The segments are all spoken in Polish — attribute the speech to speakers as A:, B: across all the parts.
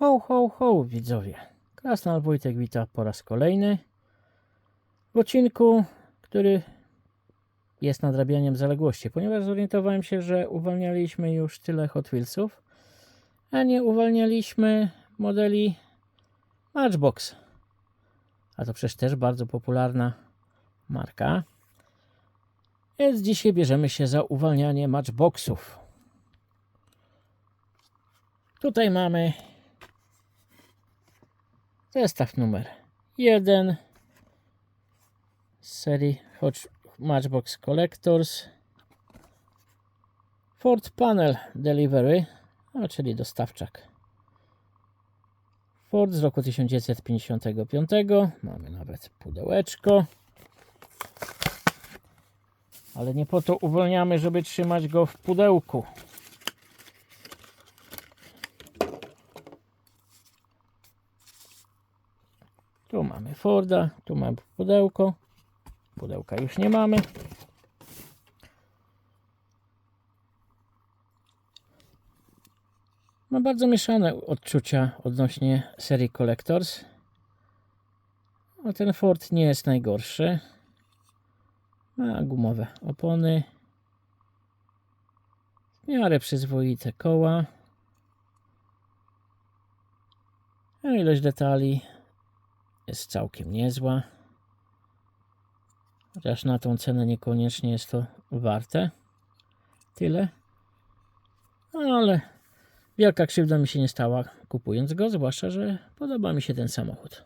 A: Ho, ho, ho, widzowie. Krasnal Wojtek wita po raz kolejny w odcinku, który jest nadrabianiem zaległości, ponieważ zorientowałem się, że uwalnialiśmy już tyle Hot Wheelsów, a nie uwalnialiśmy modeli Matchbox. A to przecież też bardzo popularna marka. Więc dzisiaj bierzemy się za uwalnianie Matchboxów. Tutaj mamy zestaw numer 1 z serii Hot Matchbox Collectors Ford Panel Delivery, a czyli dostawczak. Ford z roku 1955. Mamy nawet pudełeczko. Ale nie po to uwolniamy, żeby trzymać go w pudełku. Tu mamy Forda, tu mamy pudełko. Pudełka już nie mamy. Mam bardzo mieszane odczucia odnośnie serii Collectors. No, ten Ford nie jest najgorszy. Ma gumowe opony. W miarę przyzwoite koła. A ilość detali jest całkiem niezła. Chociaż na tą cenę niekoniecznie jest to warte. Tyle. No ale wielka krzywda mi się nie stała kupując go, zwłaszcza, że podoba mi się ten samochód.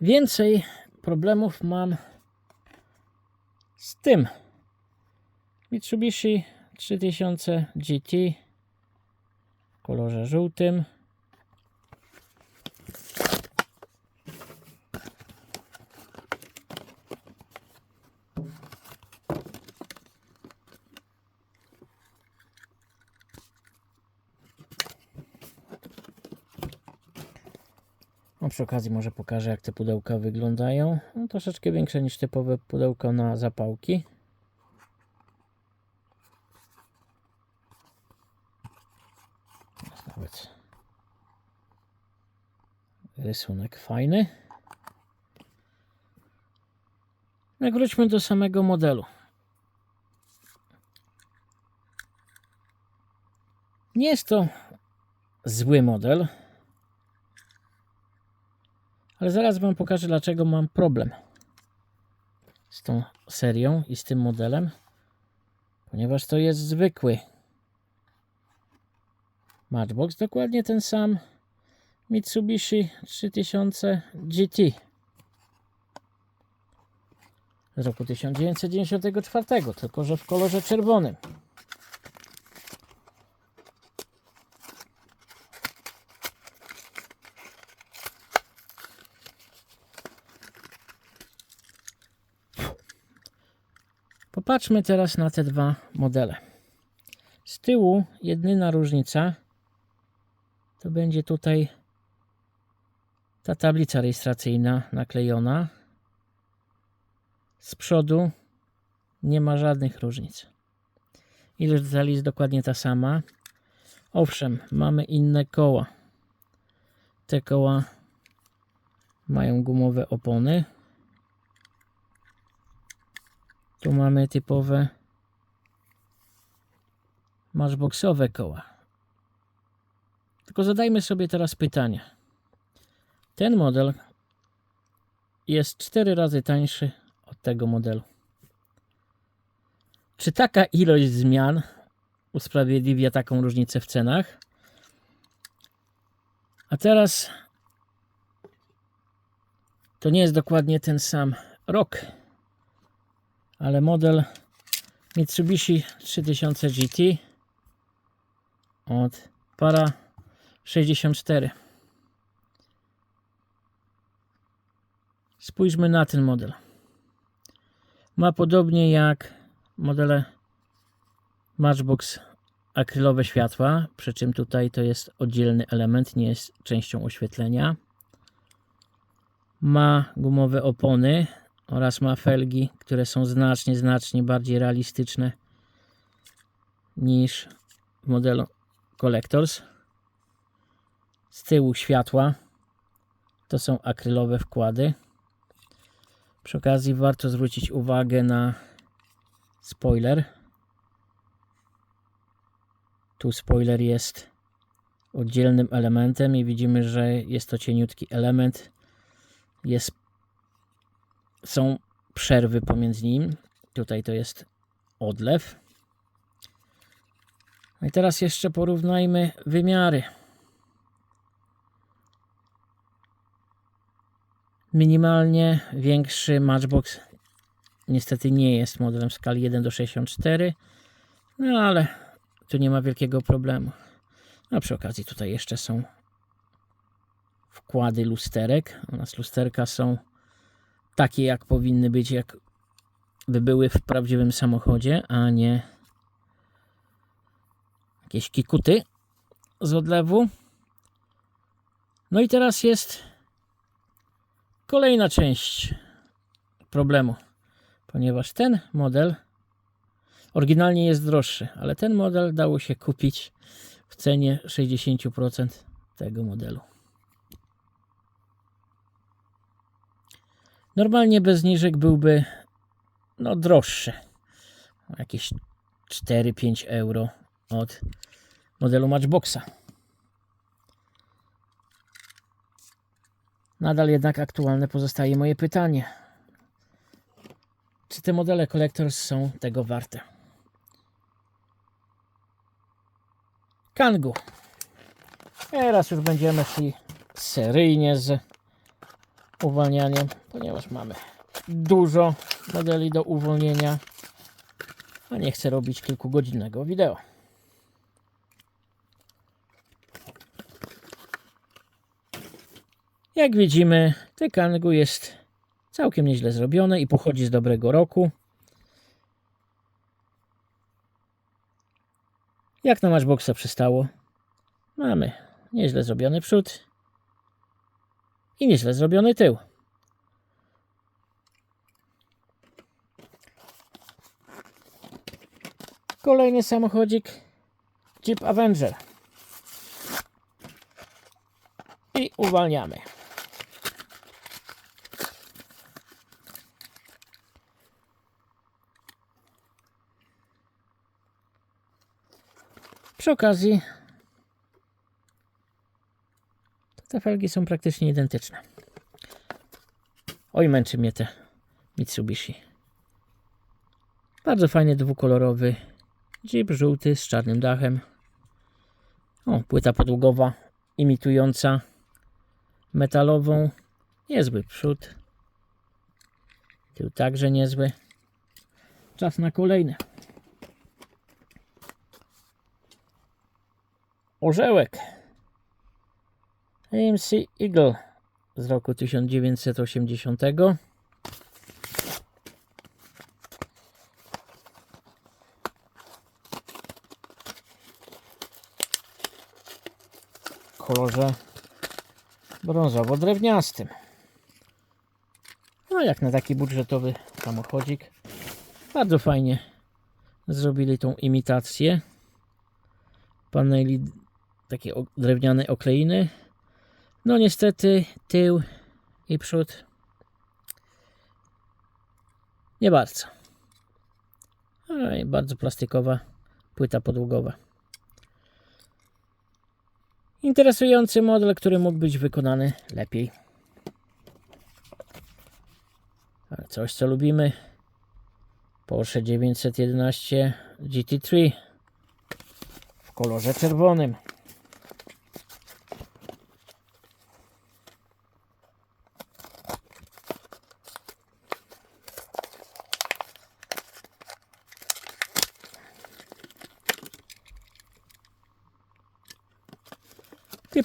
A: Więcej problemów mam z tym Mitsubishi 3000 GT w kolorze żółtym. No, przy okazji może pokażę jak te pudełka wyglądają. No, troszeczkę większe niż typowe pudełko na zapałki. Nawet rysunek fajny. No, wróćmy do samego modelu. Nie jest to zły model. Ale zaraz Wam pokażę, dlaczego mam problem z tą serią i z tym modelem. Ponieważ to jest zwykły Matchbox, dokładnie ten sam Mitsubishi 3000 GT z roku 1994, tylko że w kolorze czerwonym. Popatrzmy teraz na te dwa modele. Z tyłu jedyna różnica to będzie tutaj ta tablica rejestracyjna naklejona. Z przodu nie ma żadnych różnic. Ilość detali jest dokładnie ta sama. Owszem, mamy inne koła. Te koła mają gumowe opony. Tu mamy typowe matchboxowe koła. Tylko zadajmy sobie teraz pytanie. Ten model jest 4 razy tańszy od tego modelu. Czy taka ilość zmian usprawiedliwia taką różnicę w cenach? A teraz to nie jest dokładnie ten sam rok ale model Mitsubishi 3000 GT od para 64 spójrzmy na ten model. Ma podobnie jak modele Matchbox akrylowe światła przy czym tutaj to jest oddzielny element nie jest częścią oświetlenia. Ma gumowe opony oraz ma felgi, które są znacznie, znacznie bardziej realistyczne niż w modelu Collectors. Z tyłu światła. To są akrylowe wkłady. Przy okazji warto zwrócić uwagę na spoiler. Tu spoiler jest oddzielnym elementem i widzimy, że jest to cieniutki element. Jest, są przerwy pomiędzy nim. Tutaj to jest odlew. No i teraz jeszcze porównajmy wymiary. Minimalnie większy Matchbox niestety nie jest modelem w skali 1 do 64, no ale tu nie ma wielkiego problemu. A przy okazji tutaj jeszcze są wkłady lusterek. U nas lusterka są takie jak powinny być, jak by były w prawdziwym samochodzie, a nie jakieś kikuty z odlewu. No i teraz jest kolejna część problemu, ponieważ ten model oryginalnie jest droższy, ale ten model dało się kupić w cenie 60% tego modelu. Normalnie bez zniżek byłby no droższy. Jakieś 4-5 euro od modelu Matchboxa. Nadal jednak aktualne pozostaje moje pytanie. Czy te modele Collectors są tego warte? Kangu. Teraz już będziemy szli seryjnie z uwalnianiem, ponieważ mamy dużo modeli do uwolnienia, a nie chcę robić kilkugodzinnego wideo. Jak widzimy, te Kangu jest całkiem nieźle zrobione i pochodzi z dobrego roku. Jak na Matchboxa przystało, mamy nieźle zrobiony przód i nieźle zrobiony tył. Kolejny samochodzik Jeep Avenger. I uwalniamy. Przy okazji te felgi są praktycznie identyczne. Oj, męczy mnie te Mitsubishi. Bardzo fajny dwukolorowy Jeep żółty z czarnym dachem. O, płyta podługowa imitująca metalową. Niezły przód. Tył także niezły. Czas na kolejny. Orzełek. AMC Eagle z roku 1980. W kolorze brązowo-drewniastym. No jak na taki budżetowy samochodzik. Bardzo fajnie zrobili tą imitację paneli takie o- drewniane okleiny. No niestety tył i przód nie bardzo. Ale bardzo plastikowa płyta podłogowa. Interesujący model, który mógł być wykonany lepiej. Ale coś co lubimy. Porsche 911 GT3 w kolorze czerwonym.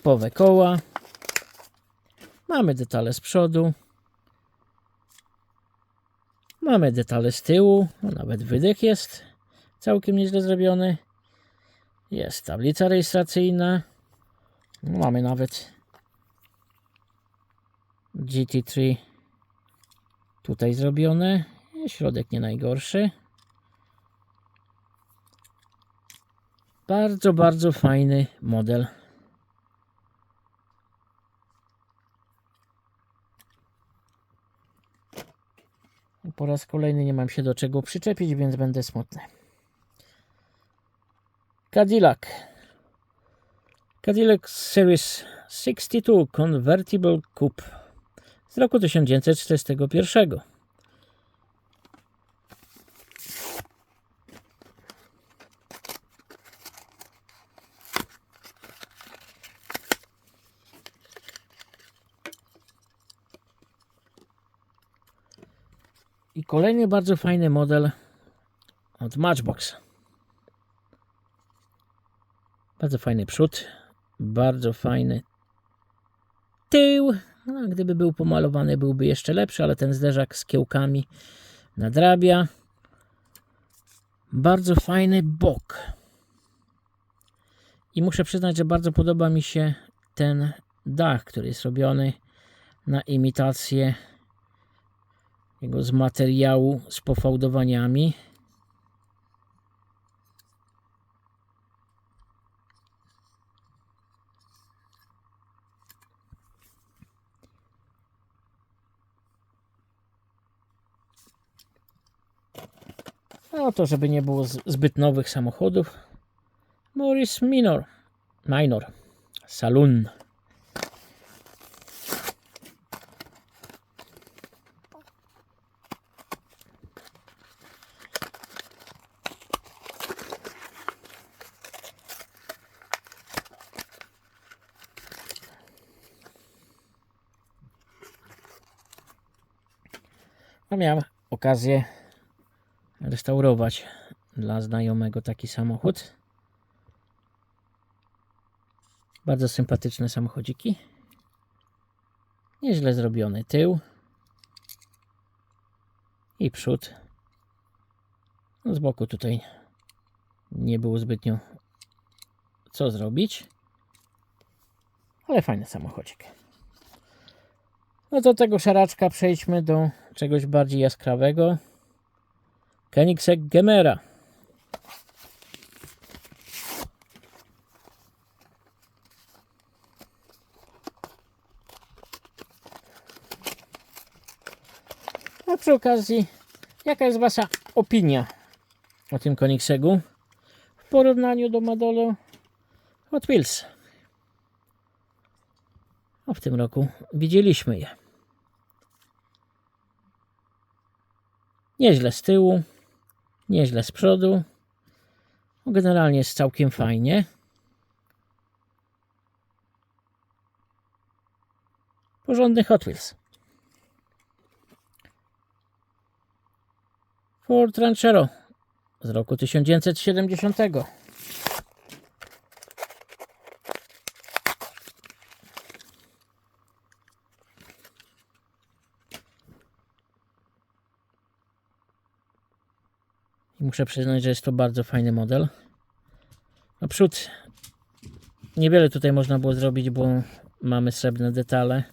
A: Typowe koła. Mamy detale z przodu. Mamy detale z tyłu. Nawet wydech jest całkiem nieźle zrobiony. Jest tablica rejestracyjna. Mamy nawet GT3 tutaj zrobione. Środek nie najgorszy. Bardzo, bardzo fajny model. Po raz kolejny nie mam się do czego przyczepić, więc będę smutny. Cadillac. Cadillac Series 62 Convertible Coupe z roku 1941. kolejny bardzo fajny model od Matchbox. Bardzo fajny przód, bardzo fajny tył. No, gdyby był pomalowany, byłby jeszcze lepszy, ale ten zderzak z kiełkami nadrabia. Bardzo fajny bok. I muszę przyznać, że bardzo podoba mi się ten dach, który jest robiony na imitację jego z materiału z pofałdowaniami. No to, żeby nie było zbyt nowych samochodów. Morris Minor. Minor. Saloon. Miałem okazję restaurować dla znajomego taki samochód. Bardzo sympatyczne samochodziki. Nieźle zrobiony tył i przód. No z boku tutaj nie było zbytnio co zrobić. Ale fajny samochodzik. No to tego szaraczka przejdźmy do czegoś bardziej jaskrawego. Koenigsegg Gemera. A przy okazji, jaka jest Wasza opinia o tym Koenigseggu w porównaniu do modelu Hot Wheels? O, w tym roku widzieliśmy je. Nieźle z tyłu, nieźle z przodu. No, Generalnie jest całkiem fajnie. Porządny Hot Wheels. Ford Ranchero z roku 1970. I muszę przyznać, że jest to bardzo fajny model. Naprzód niewiele tutaj można było zrobić, bo mamy srebrne detale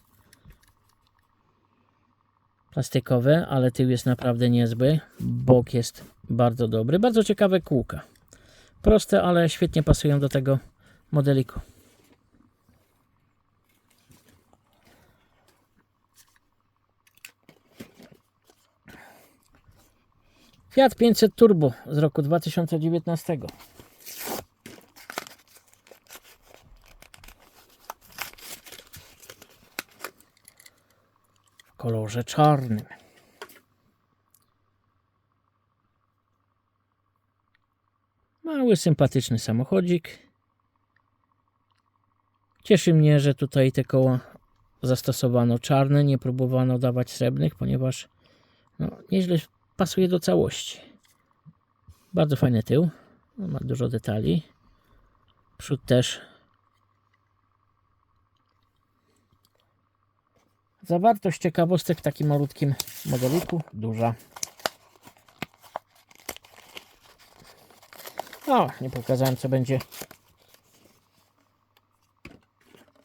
A: plastikowe, ale tył jest naprawdę niezły. Bok jest bardzo dobry. Bardzo ciekawe kółka. Proste, ale świetnie pasują do tego modeliku. Fiat 500 Turbo z roku 2019. W kolorze czarnym. Mały, sympatyczny samochodzik. Cieszy mnie, że tutaj te koła zastosowano czarne, nie próbowano dawać srebrnych, ponieważ no, nieźle pasuje do całości. Bardzo fajny tył. No, Ma dużo detali. Przód też. Zawartość ciekawostek w takim malutkim modeliku duża. O, nie pokazałem co będzie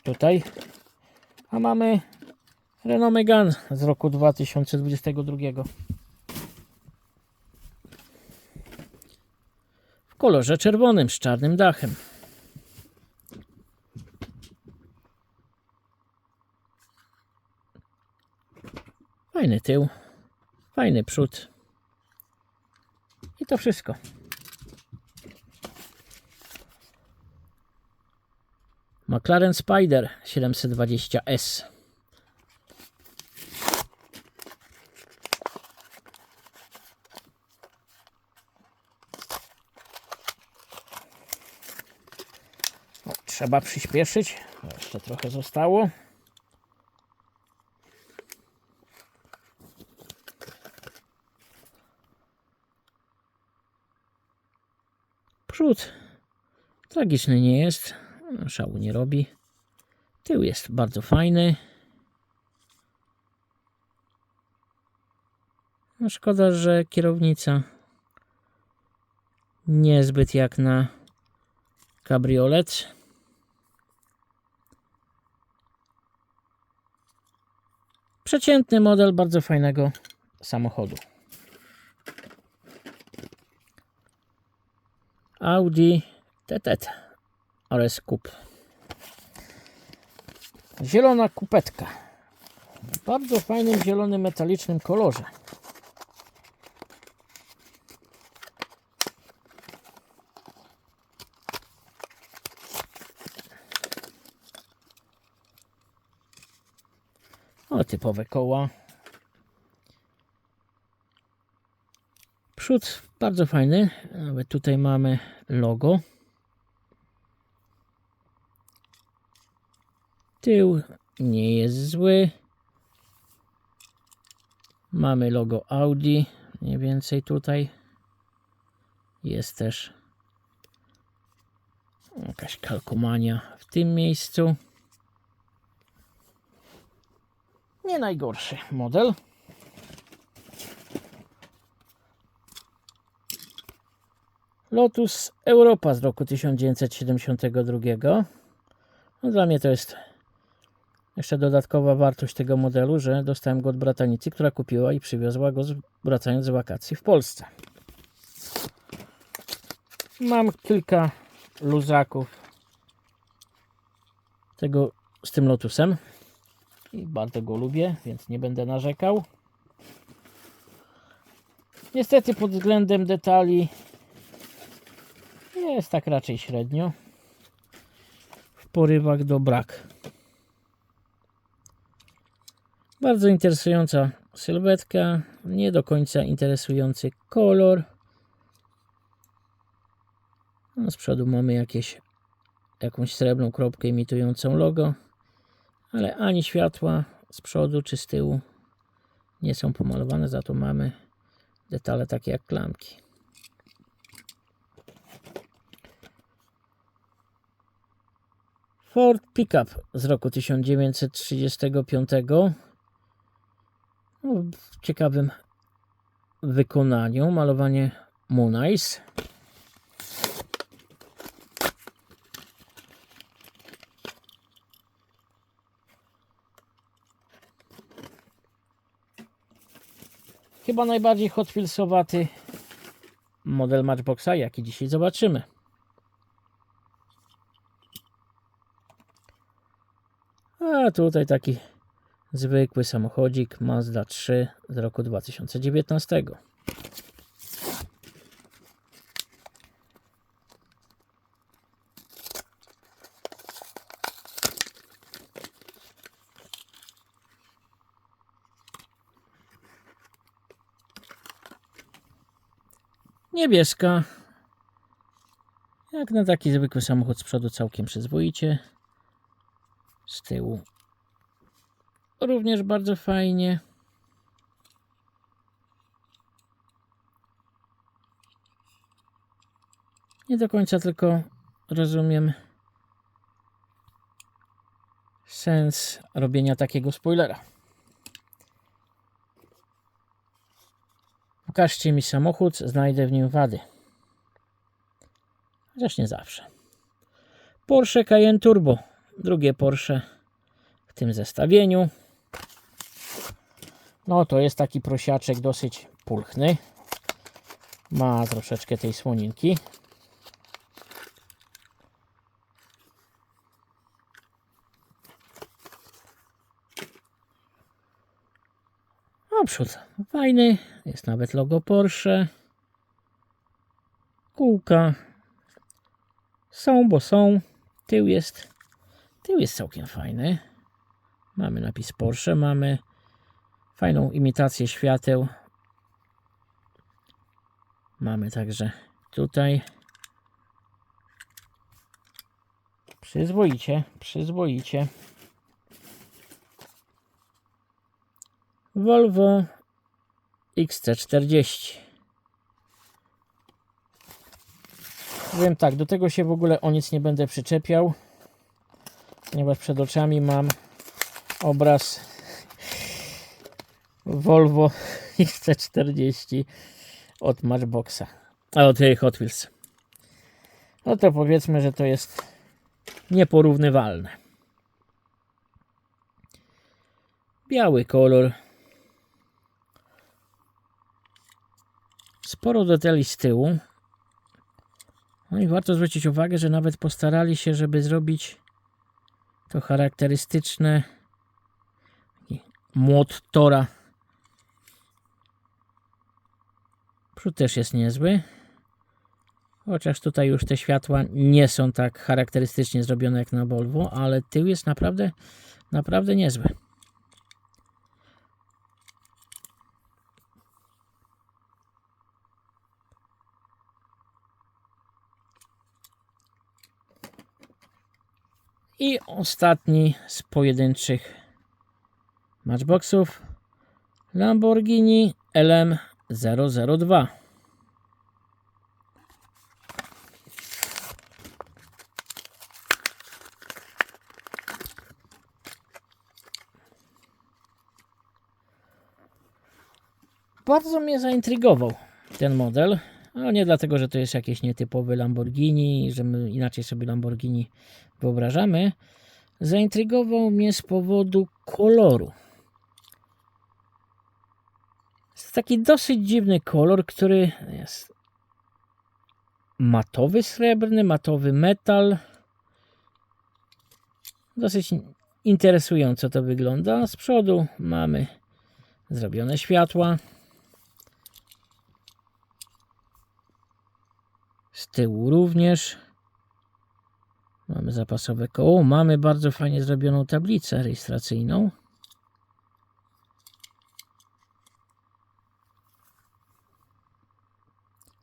A: tutaj. A mamy Renault Megane z roku 2022. kolorze czerwonym z czarnym dachem. Fajny tył, fajny przód. I to wszystko. McLaren Spider 720S. O, trzeba przyspieszyć. Jeszcze trochę zostało. Przód tragiczny nie jest. Szału nie robi. Tył jest bardzo fajny. No szkoda, że kierownica niezbyt jak na kabriolet. Przeciętny model bardzo fajnego samochodu. Audi TT oraz kup. Zielona kupetka. W bardzo fajnym zielonym metalicznym kolorze. O, typowe koła. Przód bardzo fajny. Nawet tutaj mamy logo. Tył nie jest zły. Mamy logo Audi. Mniej więcej tutaj. Jest też jakaś kalkomania w tym miejscu. Nie najgorszy model. Lotus Europa z roku 1972. No dla mnie to jest jeszcze dodatkowa wartość tego modelu, że dostałem go od bratanicy, która kupiła i przywiozła go wracając z wakacji w Polsce. Mam kilka luzaków tego z tym Lotusem i bardzo go lubię, więc nie będę narzekał. Niestety pod względem detali jest tak raczej średnio. W porywach do brak. Bardzo interesująca sylwetka, nie do końca interesujący kolor. No, z przodu mamy jakieś, jakąś srebrną kropkę imitującą logo, ale ani światła z przodu czy z tyłu nie są pomalowane, za to mamy detale takie jak klamki. Ford Pickup z roku 1935 no, w ciekawym wykonaniu. Malowanie Moonice. Chyba najbardziej Hot Wheelsowaty model Matchboxa, jaki dzisiaj zobaczymy. A tutaj taki zwykły samochodzik Mazda 3 z roku 2019. Niebieska. Jak na taki zwykły samochód z przodu całkiem przyzwoicie. Z tyłu również bardzo fajnie. Nie do końca tylko rozumiem sens robienia takiego spoilera. Pokażcie mi samochód, znajdę w nim wady. Chociaż nie zawsze. Porsche Cayenne Turbo. Drugie Porsche w tym zestawieniu. No to jest taki prosiaczek dosyć pulchny. Ma troszeczkę tej słoninki. No, przód fajny, jest nawet logo Porsche. Kółka są, bo są. Tył jest, tył jest całkiem fajny. Mamy napis Porsche, mamy fajną imitację świateł. Mamy także tutaj przyzwoicie, przyzwoicie. Volvo XC40. Wiem tak, do tego się w ogóle o nic nie będę przyczepiał, ponieważ przed oczami mam obraz Volvo XC40 od Matchboxa, a od jej Hot Wheels. No to powiedzmy, że to jest nieporównywalne. Biały kolor. Sporo detali z tyłu. No i warto zwrócić uwagę, że nawet postarali się, żeby zrobić to charakterystyczne młot tora. Przód też jest niezły. Chociaż tutaj już te światła nie są tak charakterystycznie zrobione jak na Volvo, ale tył jest naprawdę, naprawdę niezły. I ostatni z pojedynczych matchboxów Lamborghini LM002. Bardzo mnie zaintrygował ten model, ale nie dlatego, że to jest jakieś nietypowe Lamborghini, że my inaczej sobie Lamborghini wyobrażamy. Zaintrygował mnie z powodu koloru. Jest taki dosyć dziwny kolor, który jest matowy srebrny, matowy metal. Dosyć interesująco to wygląda. Z przodu mamy zrobione światła. Z tyłu również. Mamy zapasowe koło. Mamy bardzo fajnie zrobioną tablicę rejestracyjną.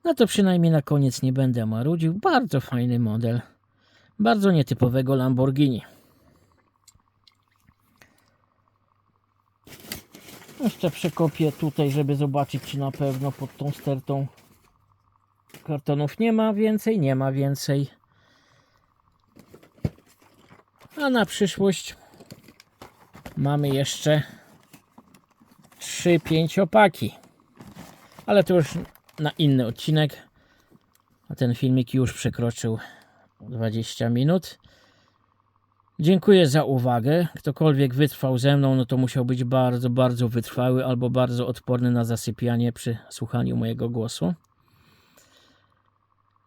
A: No to przynajmniej na koniec nie będę marudził. Bardzo fajny model. Bardzo nietypowego Lamborghini. Jeszcze przekopię tutaj, żeby zobaczyć, czy na pewno pod tą stertą kartonów nie ma więcej, nie ma więcej. A na przyszłość mamy jeszcze 3 pięciopaki. Ale to już na inny odcinek. A ten filmik już przekroczył 20 minut. Dziękuję za uwagę. Ktokolwiek wytrwał ze mną, no to musiał być bardzo, bardzo wytrwały albo bardzo odporny na zasypianie przy słuchaniu mojego głosu.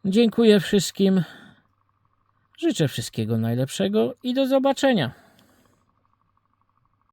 A: Dziękuję wszystkim. Życzę wszystkiego najlepszego i do zobaczenia.